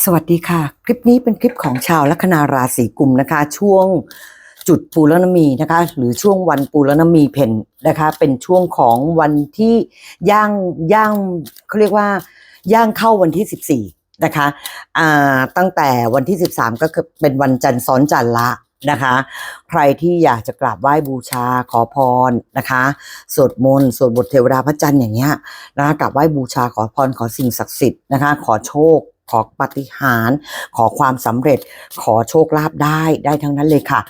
สวัสดีค่ะ คลิปนี้เป็นคลิปของชาวลัคนาราศีกุมนะคะ ช่วงจุดปูรณมีนะคะ หรือช่วงวันปูรณมีเพนนะคะ เป็นช่วงของวันที่ย่างย่างเขาเรียกว่าย่างเข้าวันที่ 14 นะคะอ่าตั้งแต่วันที่ 13 ก็คือเป็นวันจันทร์ซ้อนจันทร์ละนะคะ ใครที่อยากจะกราบไหว้บูชาขอพรนะคะสวดมนต์สวดบทเทวดาพระจันทร์อย่างเงี้ยนะคะกราบไหว้บูชาขอพรขอสิ่งศักดิ์สิทธิ์นะคะ ขอโชค ขอปฏิหาร ขอความสำเร็จ ขอโชคลาภได้ได้ทั้งนั้นเลยค่ะ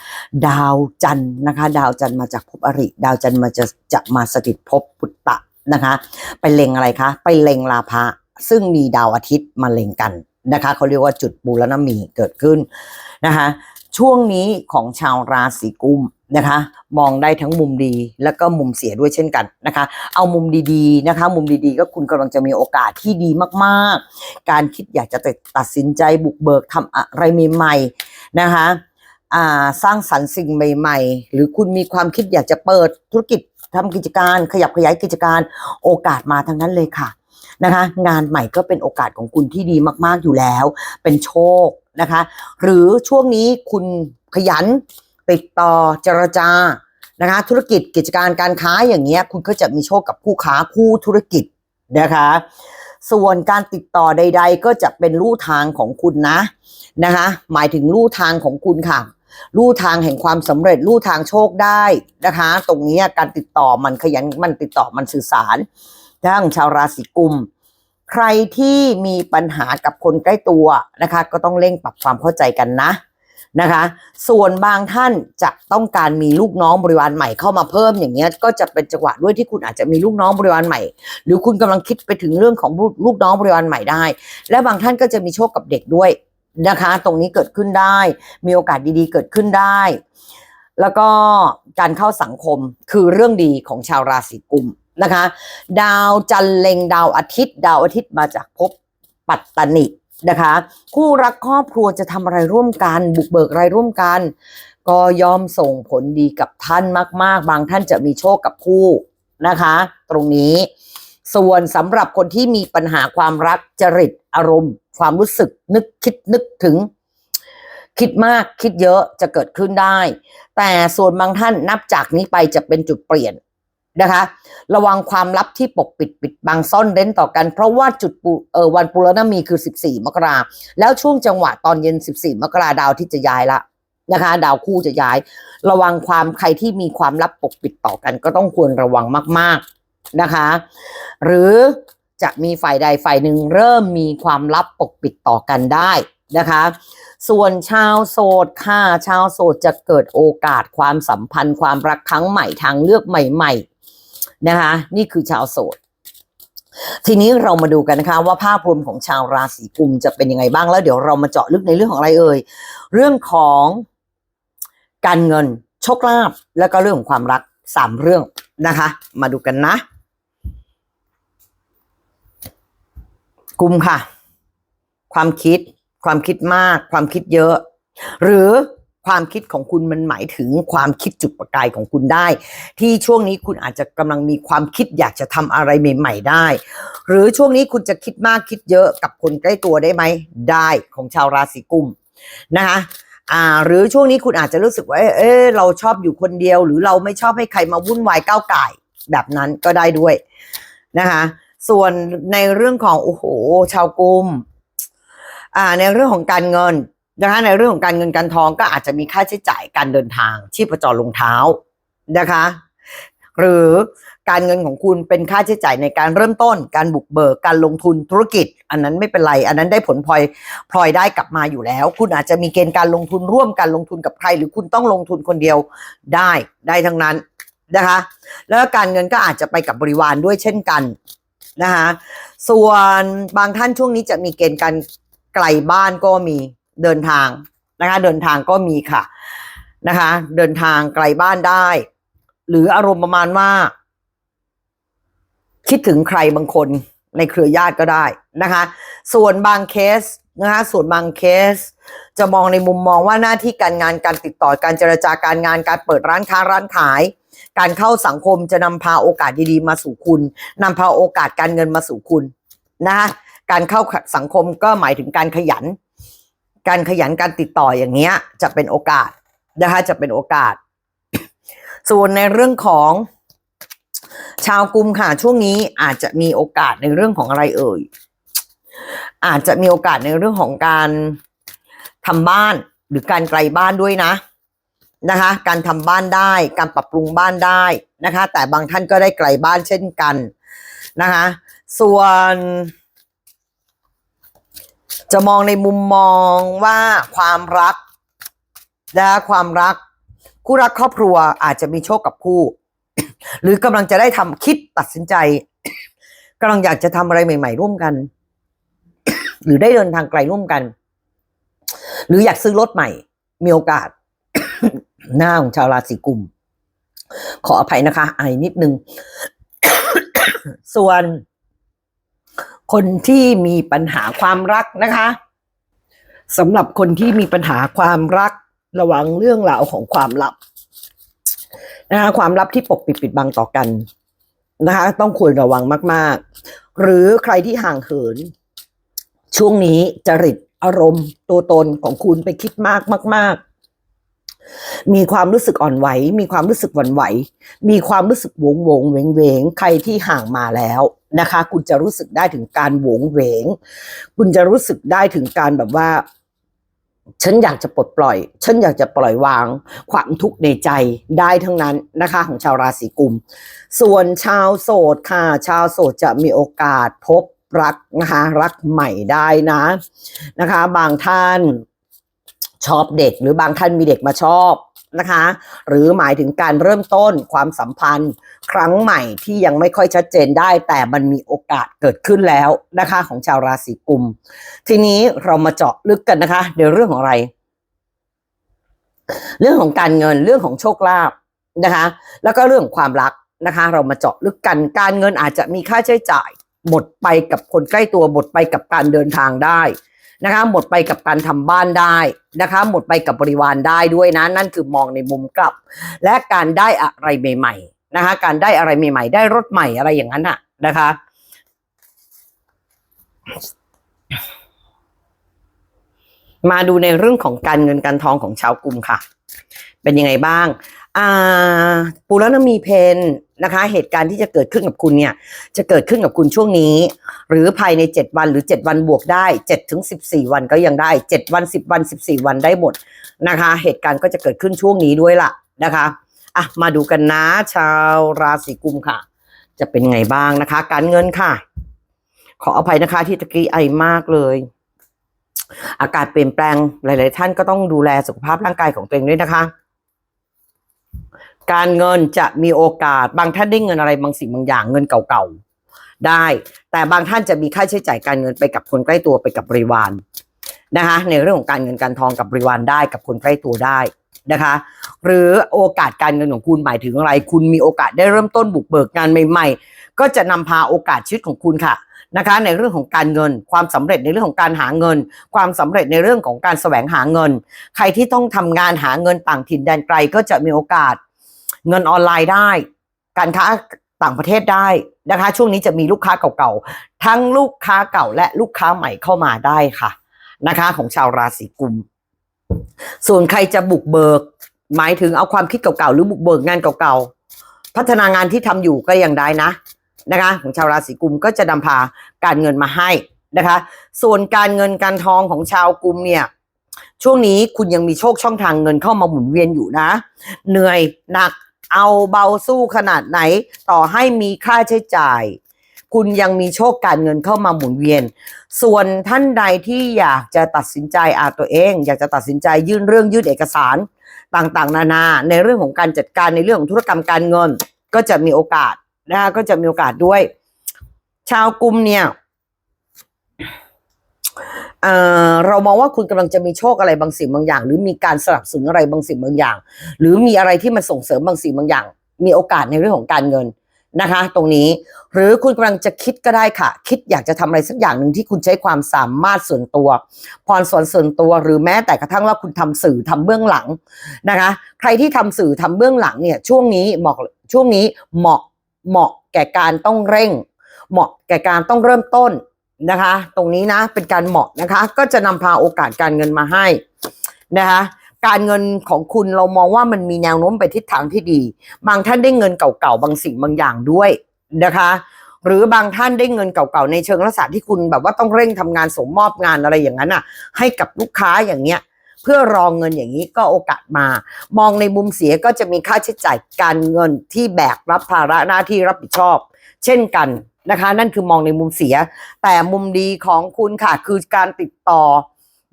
ดาวจันทร์นะคะ ดาวจันทร์มาจากภพอริ ดาวจันทร์มาจะจะมาสถิตภพปุตตะนะคะ ไปเล็งอะไรคะ ไปเล็งลาภะซึ่งมีดาวอาทิตย์มาเล็งกันนะคะเขาเรียกว่าจุดบูรณมีเกิดขึ้นนะคะ ช่วงนี้ของชาวราศีกุม นะคะ มองได้ทั้งมุมดีแล้วก็มุมเสียด้วยเช่นกันนะคะ เอามุมดีๆนะคะ มุมดีๆ ก็คุณกำลังจะมีโอกาสที่ดีมากๆ การคิดอยากจะตัดสินใจบุกเบิกทำอะไรใหม่ๆนะคะสร้างสรรค์สิ่งใหม่ ๆ หรือคุณมีความคิดอยากจะเปิดธุรกิจทำกิจการขยับขยายกิจการโอกาสมาทั้งนั้นเลยค่ะนะคะงานใหม่ก็เป็นโอกาสของคุณที่ดีมาก ๆ อยู่แล้ว เป็นโชคนะคะ หรือช่วงนี้คุณขยัน ติดต่อเจรจานะคะ ธุรกิจกิจการการค้าอย่างเงี้ย คุณก็จะมีโชคกับคู่ค้าคู่ธุรกิจนะคะ ส่วนการติดต่อใด ๆ ก็จะเป็นลู่ทางของคุณนะนะคะ หมายถึงลู่ทางของคุณค่ะลู่ทางแห่งความสำเร็จลู่ทางโชคได้นะคะ ตรงนี้การติดต่อมันขยันมันติดต่อมันสื่อสารทั้งชาวราศีกุม ใครที่มีปัญหากับคนใกล้ตัวนะคะ ก็ต้องเร่งปรับความเข้าใจกันนะ นะคะ ส่วนบางท่านจะต้องการมีลูกน้องบริวารใหม่เข้ามาเพิ่มอย่างเงี้ยก็จะเป็นจังหวะด้วยที่คุณอาจจะมีลูกน้องบริวารใหม่ หรือคุณกำลังคิดไปถึงเรื่องของลูกน้องบริวารใหม่ได้ และบางท่านก็จะมีโชคกับเด็กด้วยนะคะ ตรงนี้เกิดขึ้นได้ มีโอกาสดีๆ เกิดขึ้นได้ แล้วก็การเข้าสังคมคือเรื่องดีของชาวราศีกุมนะคะ ดาวจันเล็งดาวอาทิตย์ ดาวอาทิตย์มาจากภพปัตตนิ นะคะ คู่รักครอบครัวจะทำอะไรร่วมกัน บุกเบิกอะไรร่วมกัน ก็ย่อมส่งผลดีกับท่านมาก ๆ บางท่านจะมีโชคกับคู่นะคะ ตรงนี้ ส่วนสำหรับคนที่มีปัญหาความรักจริตอารมณ์ ความรู้สึกนึกคิดนึกถึง คิดมากคิดเยอะจะเกิดขึ้นได้ แต่ส่วนบางท่านนับจากนี้ไปจะเป็นจุดเปลี่ยน นะคะ ระวังความลับที่ปกปิดปิดบังซ่อนเร้นต่อกัน เพราะว่าจุดปูเออวันปุรณมีคือ 14 มกราแล้วช่วงจังหวะตอนเย็น 14 มกราดาวที่จะย้ายละนะคะ ดาวคู่จะย้าย ระวังความใครที่มีความลับปกปิดต่อกัน ก็ต้องควรระวังมาก ๆนะคะ หรือจะมีฝ่ายใดฝ่ายหนึ่งเริ่มมีความลับปกปิดต่อกันได้นะคะ ส่วนชาวโสดค่ะ ชาวโสดจะเกิดโอกาสความสัมพันธ์ ความรักครั้งใหม่ทางเลือกใหม่ ๆ นะคะ นี่คือชาวโสด ทีนี้เรามาดูกันนะคะ ว่าภาพรวมของชาวราศีกุมจะเป็นยังไงบ้างแล้วเดี๋ยวเรามาเจาะลึกในเรื่องของอะไรเอ่ยเรื่องของการเงินโชคลาภแล้วก็เรื่องของความรักสามเรื่องนะคะ มาดูกันนะ กุมค่ะ ความคิด ความคิดมาก ความคิดเยอะ หรือ ความคิดของคุณมันหมายถึงความคิดจุดประกายของคุณได้ ที่ช่วงนี้คุณอาจจะกำลังมีความคิดอยากจะทำอะไรใหม่ๆได้ หรือช่วงนี้คุณจะคิดมากคิดเยอะกับคนใกล้ตัวได้ไหมได้ของชาวราศีกุมนะคะอ่าหรือช่วงนี้คุณอาจจะรู้สึกว่าเออเราชอบอยู่คนเดียว หรือเราไม่ชอบให้ใครมาวุ่นวายก้าวไก่แบบนั้นก็ได้ด้วยนะคะส่วนในเรื่องของโอ้โหชาวกุมอ่าในเรื่องของการเงิน นะคะในเรื่องของการเงินการทองก็อาจจะมีค่าใช้จ่ายการเดินทางชีพจรลงเท้านะคะ หรือการเงินของคุณเป็นค่าใช้จ่ายในการเริ่มต้น การบุกเบิกการลงทุนธุรกิจ อันนั้นไม่เป็นไร อันนั้นได้ผลพลอยพลอยได้กลับมาอยู่แล้ว คุณอาจจะมีเกณฑ์การลงทุนร่วมกันลงทุนกับใคร หรือคุณต้องลงทุนคนเดียวได้ได้ทั้งนั้นนะคะ แล้วการเงินก็อาจจะไปกับบริวารด้วยเช่นกันนะคะส่วนบางท่านช่วงนี้จะมีเกณฑ์การไกลบ้านก็มี เดินทางนะคะ เดินทางก็มีค่ะนะคะ เดินทางไกลบ้านได้ หรืออารมณ์ประมาณว่า คิดถึงใครบางคนในเครือญาติก็ได้นะคะ ส่วนบางเคสนะคะส่วนบางเคส จะมองในมุมมองว่าหน้าที่การงานการติดต่อการเจรจาการงานการเปิดร้านค้าร้านขาย การเข้าสังคมจะนำพาโอกาสดีๆมาสู่คุณนำพาโอกาสการเงินมาสู่คุณนะคะการเข้าสังคมก็หมายถึงการขยัน การขยันการติดต่ออย่างเงี้ยจะเป็นโอกาสนะคะจะเป็นโอกาส ส่วนในเรื่องของชาวกุมค่ะช่วงนี้อาจจะมีโอกาสในเรื่องของอะไรเอ่ย อาจจะมีโอกาสในเรื่องของการทำบ้านหรือการไกลบ้านด้วยนะนะคะ การทำบ้านได้ การปรับปรุงบ้านได้นะคะ แต่บางท่านก็ได้ไกลบ้านเช่นกันนะคะ ส่วน จะมองในมุมมองว่าความรักนะคะความรัก คู่รักครอบครัวอาจจะมีโชคกับคู่ หรือกำลังจะได้ทำคิดตัดสินใจกำลังอยากจะทำอะไรใหม่ ๆ ร่วมกัน หรือได้เดินทางไกลร่วมกัน หรืออยากซื้อรถใหม่ มีโอกาส หน้าของชาวราศีกุม ขออภัยนะคะไอนิดนึง ส่วน คนที่มีปัญหาความรักนะคะสำหรับคนที่มีปัญหาความรักระวังเรื่องราวของความลับนะคะความลับที่ปกปิดปิดบังต่อกันนะคะ ต้องควรระวังมาก ๆ หรือใครที่ห่างเหิน ช่วงนี้จริตอารมณ์ตัวตนของคุณไปคิดมากมากๆ มีความรู้สึกอ่อนไหว มีความรู้สึกหวั่นไหว มีความรู้สึกโหวงโหวงเวงเวงใครที่ห่างมาแล้วนะคะ คุณจะรู้สึกได้ถึงการโหวงเวง คุณจะรู้สึกได้ถึงการแบบว่า ฉันอยากจะปลดปล่อย ฉันอยากจะปล่อยวาง ความทุกข์ในใจได้ทั้งนั้นนะคะ ของชาวราศีกุม ส่วนชาวโสดค่ะ ชาวโสดจะมีโอกาสพบรักนะคะ รักใหม่ได้นะนะคะ บางท่าน ชอบเด็กหรือบางท่านมีเด็กมาชอบนะคะ หรือหมายถึงการเริ่มต้นความสัมพันธ์ ครั้งใหม่ที่ยังไม่ค่อยชัดเจนได้ แต่มันมีโอกาสเกิดขึ้นแล้วนะคะ ของชาวราศีกุม ทีนี้เรามาเจาะลึกกันนะคะ ในเรื่องของอะไร เรื่องของการเงินเรื่องของโชคลาภนะคะ แล้วก็เรื่องของความรักนะคะ เรามาเจาะลึกกันการเงินอาจจะมีค่าใช้จ่ายหมดไปกับคนใกล้ตัวหมดไปกับการเดินทางได้ นะคะ หมดไปกับการทำบ้านได้นะคะ หมดไปกับบริวารได้ด้วยนะ นั่นคือมองในมุมกลับ และการได้อะไรใหม่ๆนะคะ การได้อะไรใหม่ๆ ได้รถใหม่อะไรอย่างนั้นน่ะนะคะมาดูในเรื่องของการเงินการทองของชาวกลุ่มค่ะ เป็นยังไงบ้าง อ่าปุรณมีเพนนะคะ เหตุการณ์ที่จะเกิดขึ้นกับคุณเนี่ย จะเกิดขึ้นกับคุณช่วงนี้ หรือภายใน 7 วันหรือ 7 วันบวกได้7ถึง14 วันก็ยังได้ 7 วัน 10 วัน 14 วันได้หมดนะคะ เหตุการณ์ก็จะเกิดขึ้นช่วงนี้ด้วยล่ะนะคะอะมาดูกันนะชาวราศีกุมค่ะ จะเป็นไงบ้างนะคะ การเงินค่ะ ขออภัยนะคะที่ตะกี้ไอมากเลย อากาศเปลี่ยนแปลงหลาย ๆ ท่านก็ต้องดูแลสุขภาพร่างกายของตัวเองด้วยนะคะ การเงินจะมีโอกาส บางท่านได้เงินอะไรบางสิ่งบางอย่างเงินเก่าๆได้ แต่บางท่านจะมีค่าใช้จ่ายการเงินไปกับคนใกล้ตัวไปกับบริวารนะคะในเรื่องของการเงินการทองกับบริวารได้กับคนใกล้ตัวได้นะคะ หรือโอกาสการเงินของคุณหมายถึงอะไร คุณมีโอกาสได้เริ่มต้นบุกเบิกงานใหม่ๆ ก็จะนำพาโอกาสชีวิตของคุณค่ะนะคะ ในเรื่องของการเงิน ความสำเร็จในเรื่องของการหาเงิน ความสำเร็จในเรื่องของการแสวงหาเงิน ใครที่ต้องทำงานหาเงินต่างถิ่นแดนไกลก็จะมีโอกาส เงินออนไลน์ได้ การค้าต่างประเทศได้นะคะ ช่วงนี้จะมีลูกค้าเก่าๆ ทั้งลูกค้าเก่าและลูกค้าใหม่เข้ามาได้ค่ะนะคะ ของชาวราศีกุม ส่วนใครจะบุกเบิก หมายถึงเอาความคิดเก่าๆหรือบุกเบิกงานเก่าๆ พัฒนางานที่ทำอยู่ก็ยังได้นะนะคะ ของชาวราศีกุมก็จะนำพาการเงินมาให้นะคะ ส่วนการเงินการทองของชาวกุมเนี่ยช่วงนี้คุณยังมีโชคช่องทางเงินเข้ามาหมุนเวียนอยู่นะ เหนื่อยหนัก เอาเบาสู้ขนาดไหน ต่อให้มีค่าใช้จ่าย คุณยังมีโชคการเงินเข้ามาหมุนเวียน ส่วนท่านใดที่อยากจะตัดสินใจอาตัวเอง อยากจะตัดสินใจยื่นเรื่องยื่นเอกสารต่างๆ นานาในเรื่องของการจัดการในเรื่องของธุรกรรมการเงิน ก็จะมีโอกาสนะคะก็จะมีโอกาสด้วย ชาวกลุ่มเนี่ย เรามองว่าคุณกำลังจะมีโชคอะไรบางสิ่งบางอย่าง หรือมีการสนับสนุนอะไรบางสิ่งบางอย่าง หรือมีอะไรที่มันส่งเสริมบางสิ่งบางอย่าง มีโอกาสในเรื่องของการเงินนะคะ ตรงนี้หรือคุณกำลังจะคิดก็ได้ค่ะ คิดอยากจะทำอะไรสักอย่างหนึ่งที่คุณใช้ความสามารถส่วนตัว พรสวรรค์ส่วนตัวหรือแม้แต่กระทั่งว่าคุณทำสื่อทำเบื้องหลังนะคะ ใครที่ทำสื่อทำเบื้องหลังเนี่ยช่วงนี้เหมาะช่วงนี้เหมาะเหมาะแก่การต้องเร่ง เหมาะแก่การต้องเริ่มต้น นะคะ ตรงนี้นะเป็นการเหมาะนะคะ ก็จะนำพาโอกาสการเงินมาให้นะคะการเงินของคุณเรามองว่ามันมีแนวโน้มไปทิศทางที่ดี บางท่านได้เงินเก่าๆบางสิ่งบางอย่างด้วยนะคะ หรือบางท่านได้เงินเก่าๆในเชิงลักษณะที่คุณแบบว่าต้องเร่งทำงานสมมอบงานอะไรอย่างนั้นอะ ให้กับลูกค้าอย่างเงี้ย เพื่อรองเงินอย่างนี้ก็โอกาสมา มองในมุมเสียก็จะมีค่าใช้จ่ายการเงินที่แบกรับภาระหน้าที่รับผิดชอบ เช่นกัน นะคะ นั่นคือมองในมุมเสีย แต่มุมดีของคุณค่ะ คือการติดต่อ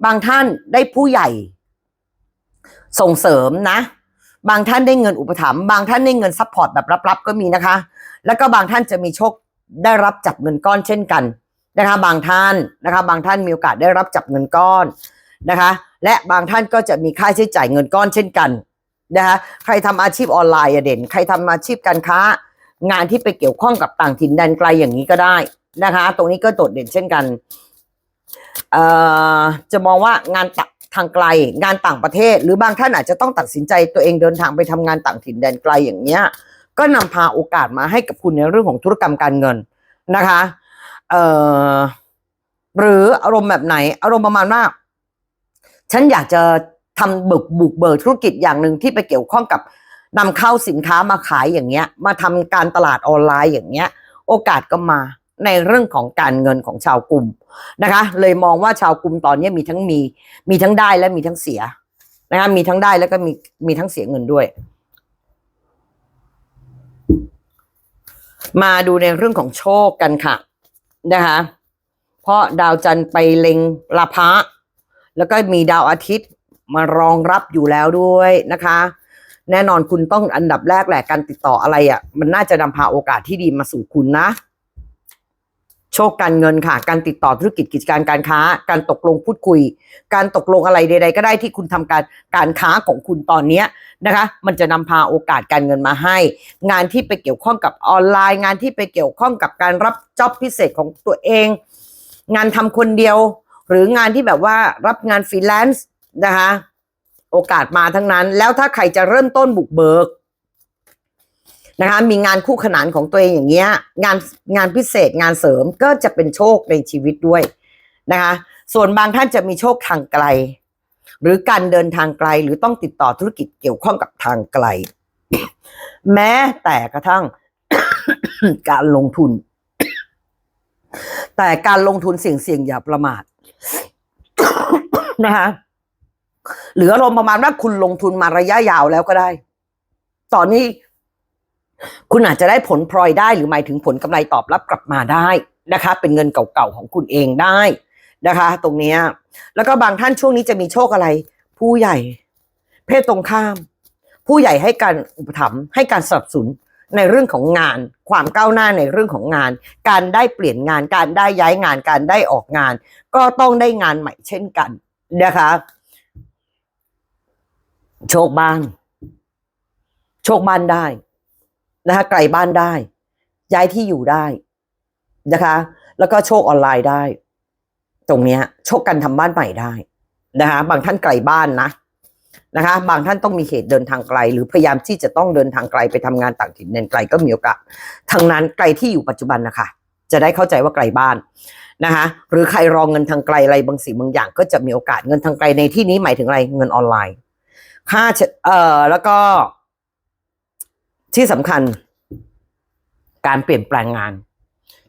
บางท่านได้ผู้ใหญ่ ส่งเสริมนะ บางท่านได้เงินอุปถัมภ์บางท่านได้เงินซัพพอร์ตแบบรับๆก็มีนะคะ แล้วก็บางท่านจะมีโชคได้รับจับเงินก้อนเช่นกันนะคะ บางท่านนะคะ บางท่านมีโอกาสได้รับจับเงินก้อนนะคะ และบางท่านก็จะมีค่าใช้จ่ายเงินก้อนเช่นกันนะคะใครทำอาชีพออนไลน์เด่น ใครทำอาชีพการค้า งานที่ไปเกี่ยวข้องกับต่างถิ่นแดนไกลอย่างนี้ก็ได้นะคะ ตรงนี้ก็โดดเด่นเช่นกันเอ่อจะมองว่างานทางไกล งานต่างประเทศ หรือบางท่านอาจจะต้องตัดสินใจตัวเองเดินทางไปทำงานต่างถิ่นแดนไกลอย่างเนี้ย ก็นำพาโอกาสมาให้กับคุณในเรื่องของธุรกรรมการเงินนะคะเอ่อหรืออารมณ์แบบไหน อารมณ์ประมาณว่าฉันอยากจะทำบุกบุกเบิกธุรกิจอย่างหนึ่งที่ไปเกี่ยวข้องกับ นำเข้าสินค้ามาขายอย่างเงี้ย มาทำการตลาดออนไลน์อย่างเงี้ย โอกาสก็มาในเรื่องของการเงินของชาวกลุ่มนะคะ เลยมองว่าชาวกลุ่มตอนนี้มีทั้งมี มีทั้งได้และมีทั้งเสียนะคะมีทั้งได้แล้วก็มีมีทั้งเสียเงินด้วย มาดูในเรื่องของโชคกันค่ะนะคะเพราะดาวจันทร์ไปเล็งลาภะแล้วก็มีดาวอาทิตย์มารองรับอยู่แล้วด้วยนะคะ แน่นอนคุณต้องอันดับแรกแหละการติดต่ออะไรอะ่ะ มันน่าจะนำพาโอกาสที่ดีมาสู่คุณนะ โชคการเงินค่ะ การติดต่อธุรกิจกิจการการค้า การตกลงพูดคุย การตกลงอะไรใด ๆ ก็ได้ที่คุณทำการการค้าของคุณตอนเนี้ยนะคะ มันจะนำพาโอกาสการเงินมาให้ งานที่ไปเกี่ยวข้องกับออนไลน์ งานที่ไปเกี่ยวข้องกับการรับจ็อบพิเศษของตัวเอง งานทำคนเดียว หรืองานที่แบบว่ารับงานฟรีแลนซ์นะคะ โอกาสมาทั้งนั้น แล้วถ้าใครจะเริ่มต้นบุกเบิกนะคะมีงานคู่ขนานของตัวเองอย่างเงี้ยงานงานพิเศษงานเสริมก็จะเป็นโชคในชีวิตด้วยนะคะส่วนบางท่านจะมีโชคทางไกล หรือการเดินทางไกลหรือต้องติดต่อธุรกิจเกี่ยวข้องกับทางไกล แม้แต่กระทั่งการลงทุน แต่การลงทุนเสี่ยงๆอย่าประมาทนะคะ หรืออารมณ์ประมาณว่าคุณลงทุนมาระยะยาวแล้วก็ได้ ตอนนี้ คุณอาจจะได้ผลพลอยได้ หรือหมายถึงผลกำไรตอบรับกลับมาได้นะคะ เป็นเงินเก่าๆของคุณเองได้นะคะ ตรงเนี้ยแล้วก็บางท่านช่วงนี้จะมีโชคอะไร ผู้ใหญ่ เพศตรงข้าม ผู้ใหญ่ให้การอุปถัมภ์ให้การสนับสนุนในเรื่องของงาน ความก้าวหน้าในเรื่องของงาน การได้เปลี่ยนงาน การได้ย้ายงาน การได้ออกงาน ก็ต้องได้งานใหม่เช่นกันนะคะ โชคบ้าน โชคบ้านได้นะคะไกลบ้านได้ ย้ายที่อยู่ได้นะคะ แล้วก็โชคออนไลน์ได้ ตรงเนี้ย โชคกันทำบ้านใหม่ได้นะคะ บางท่านไกลบ้านนะนะคะ บางท่านต้องมีเหตุเดินทางไกล หรือพยายามที่จะต้องเดินทางไกลไปทำงานต่างถิ่นแดนไกลก็มีโอกาสทางนั้นไกลที่อยู่ปัจจุบันนะคะ จะได้เข้าใจว่าไกลบ้านนะคะหรือใครรองเงินทางไกลอะไรบางสิ่งบางอย่าง ก็จะมีโอกาสเงินทางไกลในที่นี้หมายถึงอะไรเงินออนไลน์ ค่าเอ่อแล้วก็ ที่สำคัญ การเปลี่ยนแปลงงาน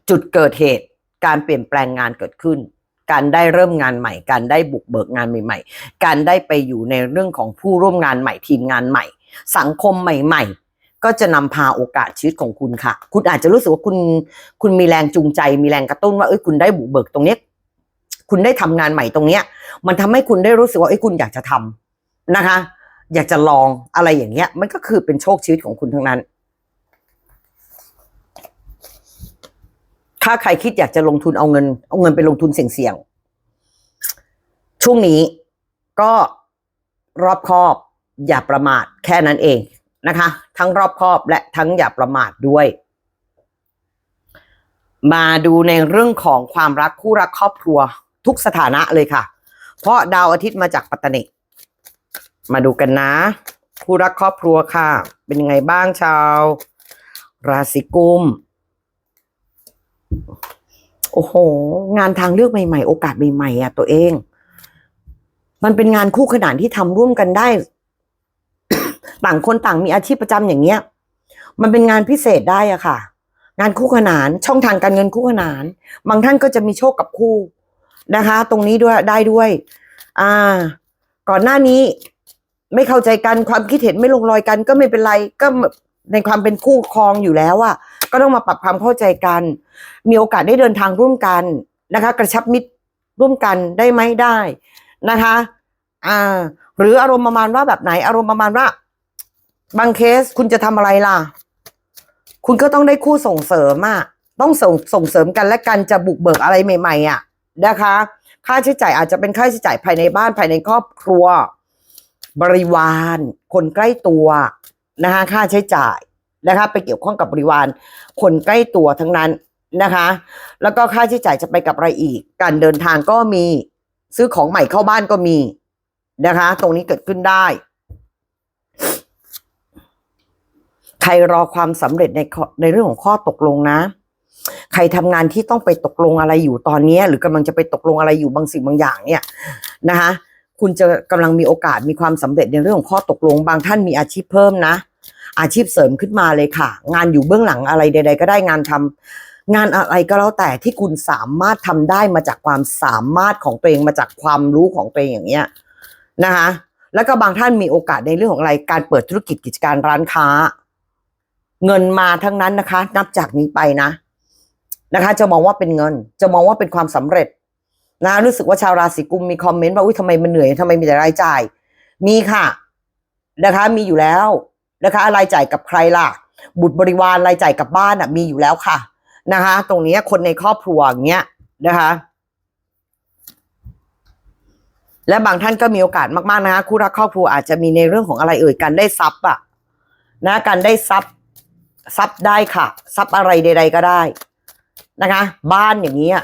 จุดเกิดเหตุการเปลี่ยนแปลงงานเกิดขึ้น การได้เริ่มงานใหม่ การได้บุกเบิกงานใหม่ ๆ การได้ไปอยู่ในเรื่องของผู้ร่วมงานใหม่ทีมงานใหม่ สังคมใหม่ ๆ ก็จะนำพาโอกาสชีวิตของคุณค่ะ คุณอาจจะรู้สึกว่าคุณ คุณมีแรงจูงใจ มีแรงกระตุ้นว่าเอ้ยคุณได้บุกเบิกตรงนี้คุณได้ทำงานใหม่ตรงเนี้ย มันทำให้คุณได้รู้สึกว่าเอ้ยคุณอยากจะทำนะคะ อยากจะลองอะไรอย่างเงี้ย มันก็คือเป็นโชคชีวิตของคุณทั้งนั้น ถ้าใครคิดอยากจะลงทุนเอาเงิน เอาเงินไปลงทุนเสี่ยงๆ ช่วงนี้ก็รอบคอบ อย่าประมาทแค่นั้นเองนะคะ ทั้งรอบคอบและทั้งอย่าประมาทด้วย มาดูในเรื่องของความรักคู่รักครอบครัวทุกสถานะเลยค่ะ เพราะดาวอาทิตย์มาจากปัตตนิ มาดูกันนะ คู่รักครอบครัวค่ะ เป็นยังไงบ้างชาว ราศีกุม โอ้โห งานทางเลือกใหม่ๆ โอกาสใหม่ๆอะตัวเอง มันเป็นงานคู่ขนานที่ทำร่วมกันได้ ต่างคนต่างมีอาชีพประจำอย่างเงี้ย มันเป็นงานพิเศษได้อะค่ะ งานคู่ขนาน ช่องทางการเงินคู่ขนาน บางท่านก็จะมีโชคกับคู่นะคะ ตรงนี้ด้วยได้ด้วย อ่า ก่อนหน้านี้ ไม่เข้าใจกันความคิดเห็นไม่ลงรอยกันก็ไม่เป็นไรก็ในความเป็นคู่ครองอยู่แล้วอะก็ต้องมาปรับความเข้าใจกัน มีโอกาสได้เดินทางร่วมกันนะคะ กระชับมิตรร่วมกันได้ไหมได้นะคะอ่าหรืออารมณ์ประมาณว่าแบบไหน อารมณ์ประมาณว่า บางเคสคุณจะทำอะไรล่ะ คุณก็ต้องได้คู่ส่งเสริมอะต้องส่งส่งเสริมกันและกันจะบุกเบิกอะไรใหม่ ๆอะนะคะ ค่าใช้จ่ายอาจจะเป็นค่าใช้จ่ายภายในบ้านภายในครอบครัว บริวาร คนใกล้ตัวนะคะค่าใช้จ่ายนะคะไปเกี่ยวข้องกับบริวาร คนใกล้ตัวทั้งนั้นนะคะ แล้วก็ค่าใช้จ่ายจะไปกับอะไรอีก การเดินทางก็มีซื้อของใหม่เข้าบ้านก็มีนะคะ ตรงนี้เกิดขึ้นได้ ใครรอความสำเร็จในในเรื่องของข้อตกลงนะ ใครทำงานที่ต้องไปตกลงอะไรอยู่ตอนนี้ หรือกำลังจะไปตกลงอะไรอยู่บางสิ่งบางอย่างเนี่ยนะคะ คุณจะกำลังมีโอกาสมีความสำเร็จในเรื่องของข้อตกลง บางท่านมีอาชีพเพิ่มนะ อาชีพเสริมขึ้นมาเลยค่ะ งานอยู่เบื้องหลังอะไรใด ๆ ก็ได้งานทำงานอะไรก็แล้วแต่ที่คุณสามารถทำได้มาจากความสามารถของตัวเองมาจากความรู้ของตัวเองอย่างเงี้ยนะคะแล้วก็บางท่านมีโอกาสในเรื่องของอะไรการเปิดธุรกิจกิจการร้านค้า เงินมาทั้งนั้นนะคะ นับจากนี้ไปนะ นะคะ จะมองว่าเป็นเงิน จะมองว่าเป็นความสำเร็จ นะรู้สึกว่าชาวราศีกุมมีคอมเมนต์ว่าอุ้ยทำไมมันเหนื่อยทำไมมีแต่รายจ่าย มีค่ะนะคะ มีอยู่แล้วนะคะรายจ่ายกับใครล่ะ บุตรบริวารรายจ่ายกับบ้านอะ มีอยู่แล้วค่ะนะคะ ตรงนี้คนในครอบครัวอย่างเงี้ยนะคะ และบางท่านก็มีโอกาสมากๆนะคะคู่รักครอบครัวอาจจะมีในเรื่องของอะไรเอ่ยการได้ทรัพย์อะนะการได้ทรัพย์ทรัพย์ได้ค่ะทรัพย์อะไรใด ๆ ก็ได้นะคะ บ้านอย่างนี้ย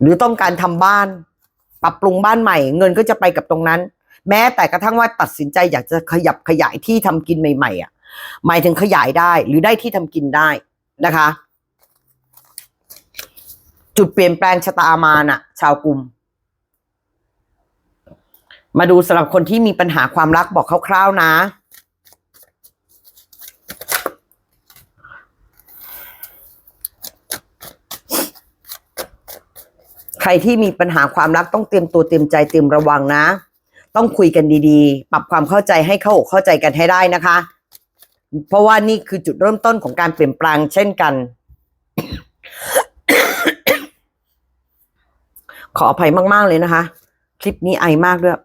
หรือต้องการทำบ้าน ปรับปรุงบ้านใหม่ เงินก็จะไปกับตรงนั้น แม้แต่กระทั่งว่าตัดสินใจอยากจะขยับขยายที่ทำกินใหม่ๆอะหมายถึงขยายได้หรือได้ที่ทำกินได้นะคะ จุดเปลี่ยนแปลงชะตามาน่ะ ชาวกลุ่ม มาดูสำหรับคนที่มีปัญหาความรักบอกคร่าวๆนะ ใครที่มีปัญหาความรักต้องเตรียมตัวเตรียมใจเตรียมระวังนะ ต้องคุยกันดีๆ ปรับความเข้าใจให้เข้าอกเข้าใจกันให้ได้นะคะ เพราะว่านี่คือจุดเริ่มต้นของการเปลี่ยนแปลงเช่นกัน ขออภัยมาก ๆ เลยนะคะ คลิปนี้ไอมากด้วย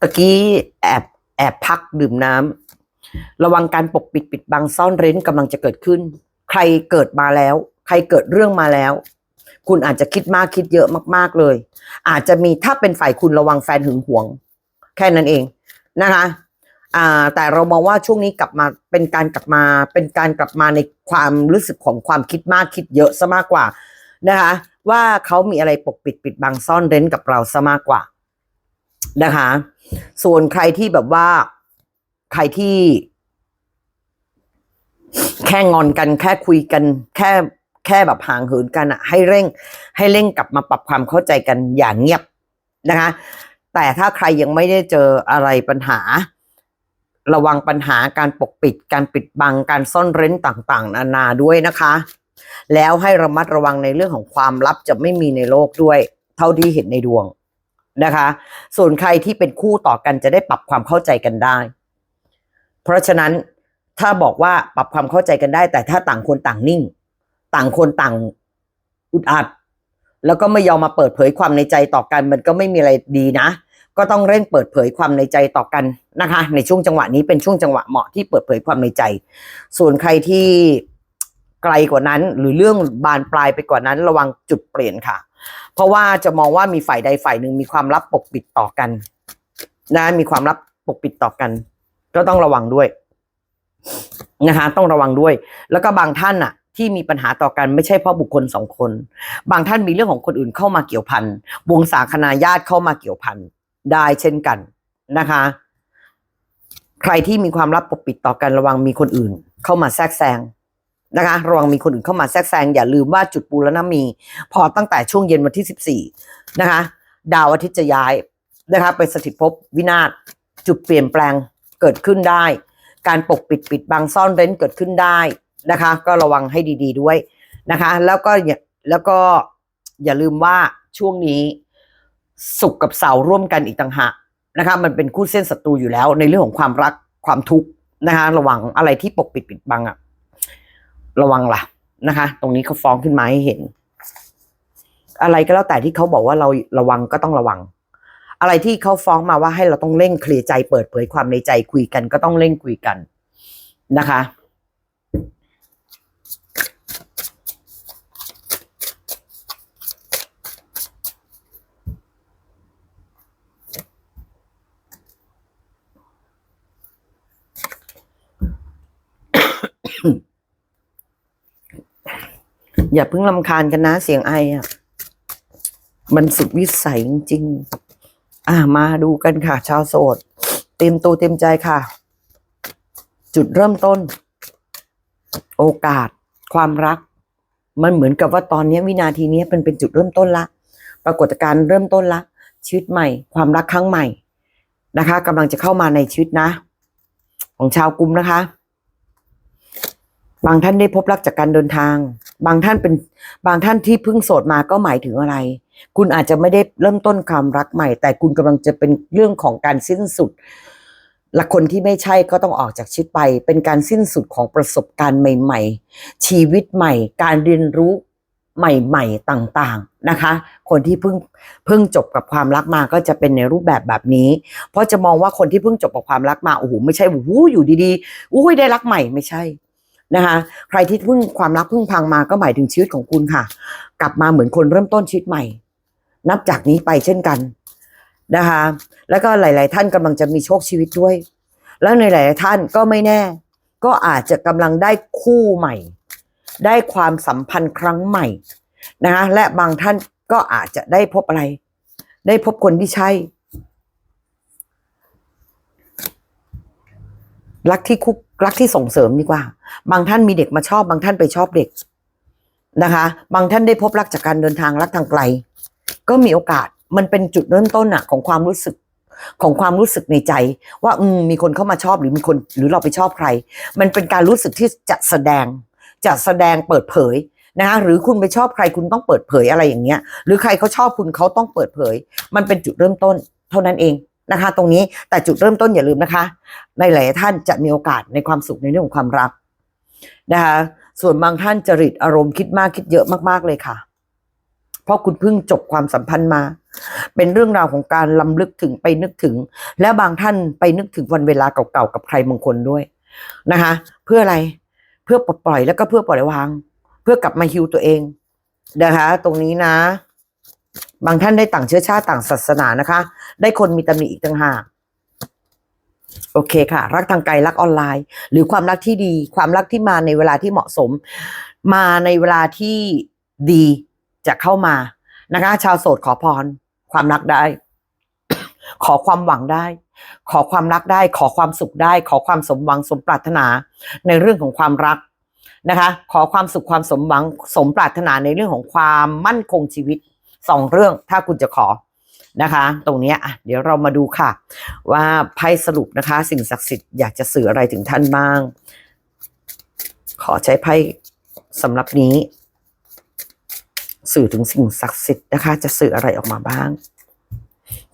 ตะกี้แอบแอบพักดื่มน้ำระวังการปกปิดปิดบังซ่อนเร้นกำลังจะเกิดขึ้น ใครเกิดมาแล้ว ใครเกิดเรื่องมาแล้ว คุณอาจจะคิดมากคิดเยอะมาก ๆเลย อาจจะมีถ้าเป็นฝ่ายคุณระวังแฟนหึงหวง แค่นั้นเองนะคะอ่าแต่เรามองว่าช่วงนี้กลับมาเป็นการกลับมาเป็นการกลับมาในความรู้สึกของความคิดมากคิดเยอะซะมากกว่านะคะว่าเขามีอะไรปกปิดปิดบังซ่อนเร้นกับเราซะมากกว่านะคะ ส่วนใครที่แบบว่าใครที่ แค่งอนกันแค่คุยกัน แค่ ค่แบบห่างเหินกันอะให้เร่ง ให้เร่งกลับมาปรับความเข้าใจกันอย่างเงียบนะคะ แต่ถ้าใครยังไม่ได้เจออะไรปัญหา ระวังปัญหาการปกปิด การปิดบังการซ่อนเร้นต่างๆ นานาด้วยนะคะ แล้วให้ระมัดระวังในเรื่องของความลับจะไม่มีในโลกด้วย เท่าที่เห็นในดวงนะคะ ส่วนใครที่เป็นคู่ต่อกันจะได้ปรับความเข้าใจกันได้ เพราะฉะนั้นถ้าบอกว่าปรับความเข้าใจกันได้ แต่ถ้าต่างคนต่างนิ่ง ต่างคนต่างอุดอัด แล้วก็ไม่ยอมมาเปิดเผยความในใจต่อกัน มันก็ไม่มีอะไรดีนะ ก็ต้องเร่งเปิดเผยความในใจต่อกันนะคะ ในช่วงจังหวะนี้เป็นช่วงจังหวะเหมาะที่เปิดเผยความในใจ ส่วนใครที่ไกลกว่านั้น หรือเรื่องบานปลายไปกว่านั้น ระวังจุดเปลี่ยนค่ะ เพราะว่าจะมองว่ามีฝ่ายใดฝ่ายหนึ่งมีความลับปกปิดต่อกัน นะมีความลับปกปิดต่อกัน ก็ต้องระวังด้วยนะคะ ต้องระวังด้วย แล้วก็บางท่านน่ะ ที่มีปัญหาต่อกันไม่ใช่เพราะบุคคลสองคน บางท่านมีเรื่องของคนอื่นเข้ามาเกี่ยวพันวงศาคณาญาติเข้ามาเกี่ยวพันได้เช่นกันนะคะ ใครที่มีความลับปกปิดต่อกันระวังมีคนอื่น เข้ามาแทรกแซงนะคะระวังมีคนอื่นเข้ามาแทรกแซงอย่าลืมว่าจุดปูแล้วนะมี พอตั้งแต่ช่วงเย็นวันที่ 14 นะคะ ดาวอาทิตย์จะย้ายนะคะไปสถิตภพวินาศจุดเปลี่ยนแปลงเกิดขึ้นได้ การปกปิดปิดบังซ่อนเร้นเกิดขึ้นได้ นะคะ ก็ระวังให้ดี ๆด้วยนะคะ แล้วก็อย่าแล้วก็อย่าลืมว่าช่วงนี้สุขกับเสาร์ร่วมกันอีกต่างหากนะคะ มันเป็นคู่เส้นศัตรูอยู่แล้ว ในเรื่องของความรักความทุกข์นะคะ ระวังอะไรที่ปกปิดปิดบังอะระวังล่ะนะคะ ตรงนี้เขาฟ้องขึ้นมาให้เห็น อะไรก็แล้วแต่ที่เขาบอกว่าเราระวังก็ต้องระวัง อะไรที่เขาฟ้องมาว่าให้เราต้องเร่งเคลียร์ใจเปิดเผยความในใจคุยกัน ก็ต้องเร่งคุยกันนะคะ อย่าเพิ่งลำคาญกันนะเสียงไออะ มันสุดวิสัยจริงๆอ่ามาดูกันค่ะ ชาวโสด เต็มตัวเต็มใจค่ะ จุดเริ่มต้น โอกาส ความรัก มันเหมือนกับว่าตอนนี้วินาทีนี้เป็นเป็นจุดเริ่มต้นละ ปรากฏการณ์เริ่มต้นละ ชีวิตใหม่ ความรักครั้งใหม่นะคะกำลังจะเข้ามาในชีวิตนะ ของชาวกลุ่มนะคะ บางท่านได้พบรักจากการเดินทาง บางท่านเป็นบางท่านที่เพิ่งโสดมาก็หมายถึงอะไร คุณอาจจะไม่ได้เริ่มต้นความรักใหม่ แต่คุณกำลังจะเป็นเรื่องของการสิ้นสุดละคนที่ไม่ใช่ก็ต้องออกจากชีวิตไป เป็นการสิ้นสุดของประสบการณ์ใหม่ ๆ ชีวิตใหม่ การเรียนรู้ใหม่ ๆ ต่างๆนะคะ คนที่เพิ่งเพิ่งจบกับความรักมาก็จะเป็นในรูปแบบแบบนี้ เพราะจะมองว่าคนที่เพิ่งจบกับความรักมาโอ้โหไม่ใช่โอ้โหอยู่ดีๆอุ้ยได้รักใหม่ไม่ใช่ นะคะใครที่เพิ่งความรักเพิ่งพังมาก็หมายถึงชีวิตของคุณค่ะ กลับมาเหมือนคนเริ่มต้นชีวิตใหม่ นับจากนี้ไปเช่นกันนะคะ แล้วก็หลาย ๆ ท่านกำลังจะมีโชคชีวิตด้วย แล้วในหลาย ๆ ท่านก็ไม่แน่ ก็อาจจะกำลังได้คู่ใหม่ ได้ความสัมพันธ์ครั้งใหม่นะคะและบางท่านก็อาจจะได้พบอะไร ได้พบคนที่ใช่ รักที่คุกรักที่ส่งเสริมดีกว่า บางท่านมีเด็กมาชอบ บางท่านไปชอบเด็กนะคะ บางท่านได้พบรักจากการเดินทางรักทางไกล ก็มีโอกาสมันเป็นจุดเริ่มต้นอะของความรู้สึกของความรู้สึกในใจ ว่าอืมมีคนเข้ามาชอบหรือมีคนหรือเราไปชอบใคร มันเป็นการรู้สึกที่จะแสดงจะแสดงเปิดเผยนะคะหรือคุณไปชอบใครคุณต้องเปิดเผยอะไรอย่างเงี้ย หรือใครเขาชอบคุณเขาต้องเปิดเผย มันเป็นจุดเริ่มต้น เท่านั้นเอง นะคะ ตรงนี้แต่จุดเริ่มต้นอย่าลืมนะคะในหลายท่านจะมีโอกาสในความสุขในเรื่องของความรักนะคะส่วนบางท่านจริตอารมณ์คิดมากคิดเยอะมากๆเลยค่ะ เพราะคุณเพิ่งจบความสัมพันธ์มา เป็นเรื่องราวของการลำลึกถึงไปนึกถึง และบางท่านไปนึกถึงวันเวลาเก่าๆกับใครบางคนด้วยนะคะ เพื่ออะไรเพื่อปลดปล่อยแล้วก็เพื่อปล่อยวาง เพื่อกลับมาฮิวตัวเองนะคะ ตรงนี้นะ บางท่านได้ต่างเชื้อชาติต่างศาสนานะคะ ได้คนมีตำหนิอีกต่างหากโอเคค่ะ รักทางไกลรักออนไลน์ หรือความรักที่ดี ความรักที่มาในเวลาที่เหมาะสม มาในเวลาที่ดีจะเข้ามานะคะ ชาวโสดขอพร ความรักได้ ขอความหวังได้ ขอความรักได้ ขอความสุขได้ ขอความสมหวังสมปรารถนาในเรื่องของความรักนะคะ ขอความสุขความสมหวังสมปรารถนาในเรื่องของความมั่นคงชีวิต สองเรื่องถ้าคุณจะขอนะคะ ตรงนี้อะเดี๋ยวเรามาดูค่ะ ว่าไพ่สรุปนะคะ สิ่งศักดิ์สิทธิ์อยากจะสื่ออะไรถึงท่านบ้าง ขอใช้ไพ่สำหรับนี้ สื่อถึงสิ่งศักดิ์สิทธิ์นะคะ จะสื่ออะไรออกมาบ้าง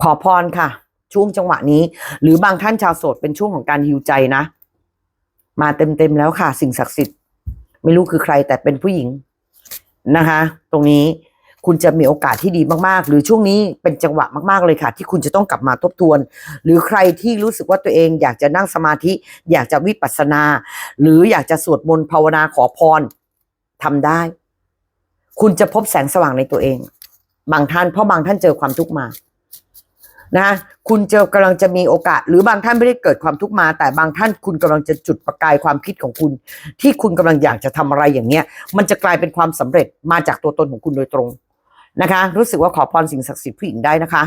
ขอพรค่ะ ช่วงจังหวะนี้ หรือบางท่านชาวโสดเป็นช่วงของการฮิวใจนะ มาเต็มๆแล้วค่ะ สิ่งศักดิ์สิทธิ์ ไม่รู้คือใครแต่เป็นผู้หญิงนะคะ ตรงนี้ คุณจะมีโอกาสที่ดีมากๆ หรือช่วงนี้เป็นจังหวะมากๆเลยค่ะ ที่คุณจะต้องกลับมาทบทวน หรือใครที่รู้สึกว่าตัวเองอยากจะนั่งสมาธิ อยากจะวิปัสสนา หรืออยากจะสวดมนต์ภาวนาขอพรทำได้ คุณจะพบแสงสว่างในตัวเอง บางท่านเพราะบางท่านเจอความทุกข์มานะคุณจะกำลังจะมีโอกาส หรือบางท่านไม่ได้เกิดความทุกข์มา แต่บางท่านคุณกำลังจะจุดประกายความคิดของคุณ ที่คุณกำลังอยากจะทำอะไรอย่างเนี้ย มันจะกลายเป็นความสำเร็จมาจากตัวตนของคุณโดยตรง นะคะ รู้สึกว่าขอพรสิ่งศักดิ์สิทธิ์ผู้หญิงได้นะคะ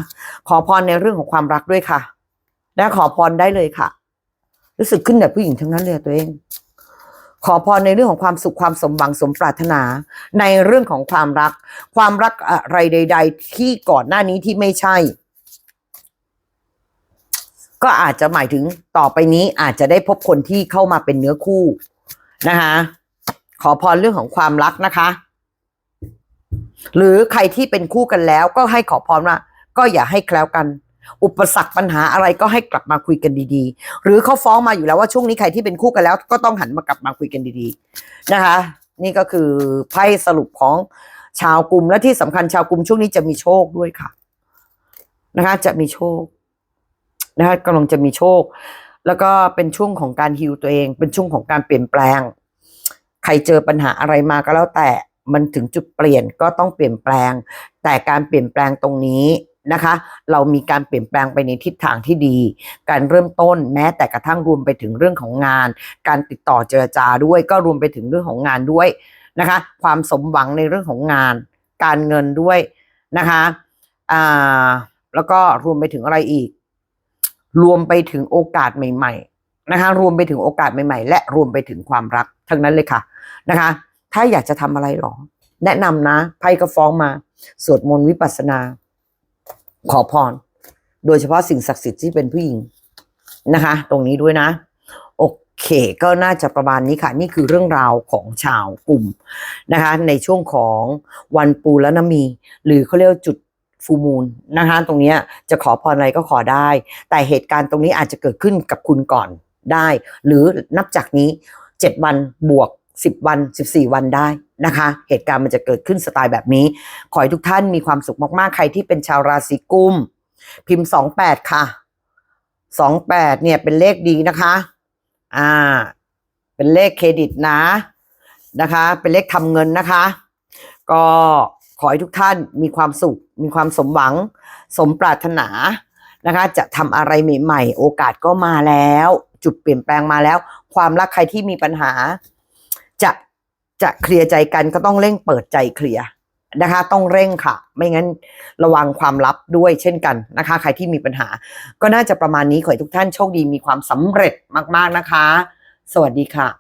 ขอพรในเรื่องของความรักด้วยค่ะและขอพรได้เลยค่ะ รู้สึกขึ้นแบบผู้หญิงทั้งนั้นเลยตัวเอง ขอพรในเรื่องของความสุขความสมหวังสมปรารถนา ในเรื่องของความรัก ความรักอะไรใด ๆ ที่ก่อนหน้านี้ที่ไม่ใช่ ก็อาจจะหมายถึงต่อไปนี้อาจจะได้พบคนที่เข้ามาเป็นเนื้อคู่นะคะขอพรเรื่องของความรักนะคะ หรือใครที่เป็นคู่กันแล้วก็ให้ขอพรว่า ก็อย่าให้แคล้วกัน อุปสรรคปัญหาอะไรก็ให้กลับมาคุยกันดีๆ หรือเขาฟ้องมาอยู่แล้วว่าช่วงนี้ใครที่เป็นคู่กันแล้ว ก็ต้องหันมากลับมาคุยกันดีๆนะคะ นี่ก็คือไพ่สรุปของชาวกลุ่มและที่สำคัญชาวกลุ่มช่วงนี้จะมีโชคด้วยค่ะ นะคะ จะมีโชค นะคะกำลังจะมีโชค แล้วก็เป็นช่วงของการฮิวตัวเอง เป็นช่วงของการเปลี่ยนแปลง ใครเจอปัญหาอะไรมาก็แล้วแต่ มันถึงจุดเปลี่ยนก็ต้องเปลี่ยนแปลง แต่การเปลี่ยนแปลงตรงนี้นะคะ เรามีการเปลี่ยนแปลงไปในทิศทางที่ดี การเริ่มต้นแม้แต่กระทั่งรวมไปถึงเรื่องของงาน การติดต่อเจรจาด้วย ก็รวมไปถึงเรื่องของงานด้วยนะคะ ความสมหวังในเรื่องของงาน การเงินด้วยนะคะอ่าแล้วก็รวมไปถึงอะไรอีก รวมไปถึงโอกาสใหม่ ๆ นะคะ รวมไปถึงโอกาสใหม่ ๆ และรวมไปถึงความรักทั้งนั้นเลยค่ะนะคะ ถ้าอยากจะทำอะไรหรอ แนะนำนะ ไพ่ก็ฟ้องมา สวดมนต์วิปัสสนา ขอพร โดยเฉพาะสิ่งศักดิ์สิทธิ์ที่เป็นผู้หญิงนะคะ ตรงนี้ด้วยนะ โอเค ก็น่าจะประมาณนี้ค่ะ นี่คือเรื่องราวของชาวกลุ่มนะคะ ในช่วงของวันปูและนมี หรือเขาเรียกจุดฟูมูลนะคะตรงนี้จะขอพรอะไรก็ขอได้ แต่เหตุการณ์ตรงนี้อาจจะเกิดขึ้นกับคุณก่อนได้ หรือนับจากนี้เจ็ดวันบวก สิบวันสิบสี่วันได้นะคะ เหตุการณ์มันจะเกิดขึ้นสไตล์แบบนี้ ขอให้ทุกท่านมีความสุขมากๆ ใครที่เป็นชาวราศีกุม พิมพ์สองแปดค่ะสองแปดเนี่ยเป็นเลขดีนะคะ อ่า เป็นเลขเครดิตนะนะคะ เป็นเลขทำเงินนะคะ ก็ขอให้ทุกท่านมีความสุข มีความสมหวัง สมปรารถนานะคะ จะทำอะไรใหม่ๆ โอกาสก็มาแล้ว จุดเปลี่ยนแปลงมาแล้ว ความรักใครที่มีปัญหา จะจะเคลียร์ใจกันก็ต้องเร่งเปิดใจเคลียร์นะคะ ต้องเร่งค่ะ ไม่งั้นระวังความลับด้วยเช่นกันนะคะ ใครที่มีปัญหา ก็น่าจะประมาณนี้ขอให้ทุกท่านโชคดีมีความสำเร็จมากๆนะคะ สวัสดีค่ะ